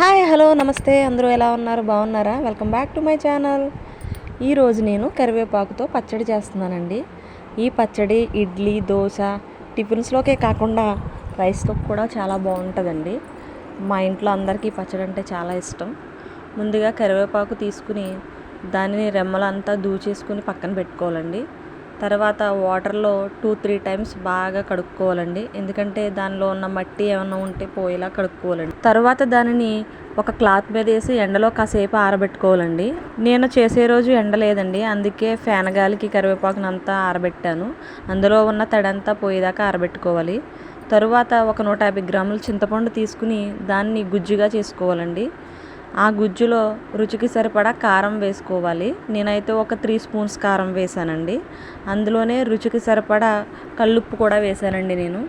Hi hello నమస్తే. అందరూ ఎలా ఉన్నారు? బాగున్నారా? Welcome back to my channel. ఈరోజు నేను కరివేపాకుతో పచ్చడి చేస్తున్నానండి. ఈ పచ్చడి ఇడ్లీ దోశ టిఫిన్స్లోకే కాకుండా రైస్తో కూడా చాలా బాగుంటుందండి. మా ఇంట్లో అందరికీ పచ్చడి అంటే చాలా ఇష్టం. ముందుగా కరివేపాకు తీసుకుని దానిని రెమ్మలంతా దూచేసుకుని పక్కన పెట్టుకోవాలండి. తర్వాత వాటర్లో టూ త్రీ టైమ్స్ బాగా కడుక్కోవాలండి. ఎందుకంటే దానిలో ఉన్న మట్టి ఏమైనా ఉంటే పోయేలా కడుక్కోవాలండి. తర్వాత దానిని ఒక క్లాత్ మీద వేసి ఎండలో కాసేపు ఆరబెట్టుకోవాలండి. నేను చేసే రోజు ఎండ లేదండి. అందుకే ఫ్యాన్ గాలికి కరివేపాకునంతా ఆరబెట్టాను. అందులో ఉన్న తడంతా పోయేదాకా ఆరబెట్టుకోవాలి. తరువాత ఒక నూట యాభై గ్రాముల చింతపండు తీసుకుని దాన్ని గుజ్జుగా చేసుకోవాలండి. ఆ గుజ్జులో రుచికి సరిపడా కారం వేసుకోవాలి. నేనైతే ఒక త్రీ స్పూన్స్ కారం వేసానండి అందులోనే రుచికి సరిపడా కల్లుప్పు కూడా వేసానండి నేను.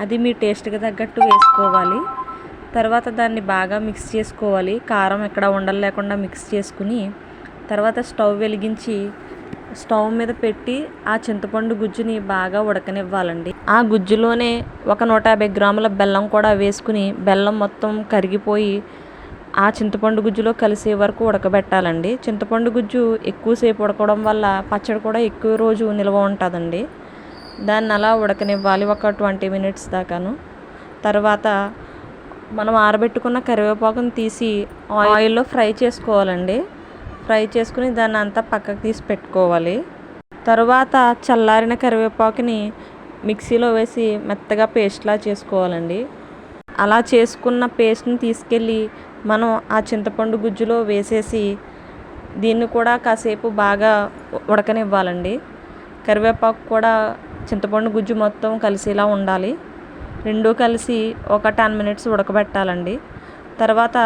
అది మీ టేస్ట్కి తగ్గట్టు వేసుకోవాలి. తర్వాత దాన్ని బాగా మిక్స్ చేసుకోవాలి. కారం ఎక్కడ ఉండలు లేకుండా మిక్స్ చేసుకుని తర్వాత స్టవ్ వెలిగించి స్టవ్ మీద పెట్టి ఆ చింతపండు గుజ్జుని బాగా ఉడకనివ్వాలండి. ఆ గుజ్జులోనే ఒక నూట యాభై గ్రాముల బెల్లం కూడా వేసుకుని బెల్లం మొత్తం కరిగిపోయి ఆ చింతపండు గుజ్జులో కలిసే వరకు ఉడకబెట్టాలండి. చింతపండు గుజ్జు ఎక్కువసేపు ఉడకడం వల్ల పచ్చడి కూడా ఎక్కువ రోజు నిల్వ ఉంటుందండి. దాన్ని అలా ఉడకనివ్వాలి ఒక ట్వంటీ మినిట్స్ దాకాను. తర్వాత మనం ఆరబెట్టుకున్న కరివేపాకుని తీసి ఆయిల్లో ఫ్రై చేసుకోవాలండి. ఫ్రై చేసుకుని దాన్ని అంతా పక్కకు తీసి పెట్టుకోవాలి. తర్వాత చల్లారిన కరివేపాకుని మిక్సీలో వేసి మెత్తగా పేస్ట్లా చేసుకోవాలండి. అలా చేసుకున్న పేస్ట్ని తీసుకెళ్ళి మనం ఆ చింతపండు గుజ్జులో వేసేసి దీన్ని కూడా కాసేపు బాగా ఉడకనివ్వాలండి. కరివేపాకు కూడా చింతపండు గుజ్జు మొత్తం కలిసేలా ఉండాలి. రెండు కలిసి ఒక టెన్ మినిట్స్ ఉడకబెట్టాలండి. తర్వాత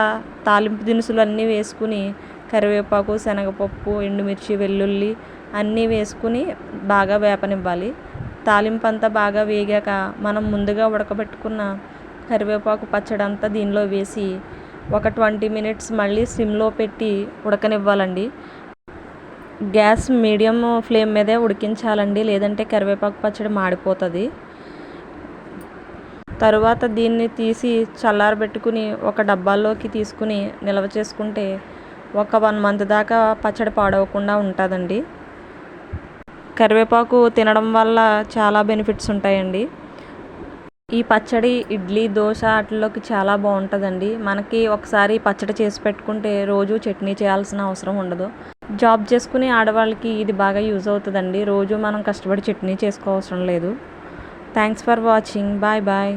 తాలింపు దినుసులు అన్నీ వేసుకుని కరివేపాకు శనగపప్పు ఎండుమిర్చి వెల్లుల్లి అన్నీ వేసుకుని బాగా వేపనివ్వాలి. తాలింపు అంతా బాగా వేగాక మనం ముందుగా ఉడకబెట్టుకున్న కరివేపాకు పచ్చడి అంతా దీనిలో వేసి ఒక ట్వంటీ మినిట్స్ మళ్ళీ సిమ్లో పెట్టి ఉడకనివ్వాలండి. గ్యాస్ మీడియం ఫ్లేమ్ మీదే ఉడికించాలండి లేదంటే కరివేపాకు పచ్చడి మాడిపోతుంది. తరువాత దీన్ని తీసి చల్లారబెట్టుకుని ఒక డబ్బాల్లోకి తీసుకుని నిల్వ చేసుకుంటే ఒక వన్ మంత్ దాకా పచ్చడి పాడవకుండా ఉంటుందండి. కరివేపాకు తినడం వల్ల చాలా బెనిఫిట్స్ ఉంటాయండి. ఈ పచ్చడి ఇడ్లీ దోశ వాటిలోకి చాలా బాగుంటుందండి. మనకి ఒకసారి పచ్చడి చేసి పెట్టుకుంటే రోజు చట్నీ చేయాల్సిన అవసరం ఉండదు. జాబ్ చేసుకునే ఆడవాళ్ళకి ఇది బాగా యూజ్ అవుతుందండి. రోజు మనం కష్టపడి చట్నీ చేసుకోవసరం లేదు. Thanks for watching. Bye bye.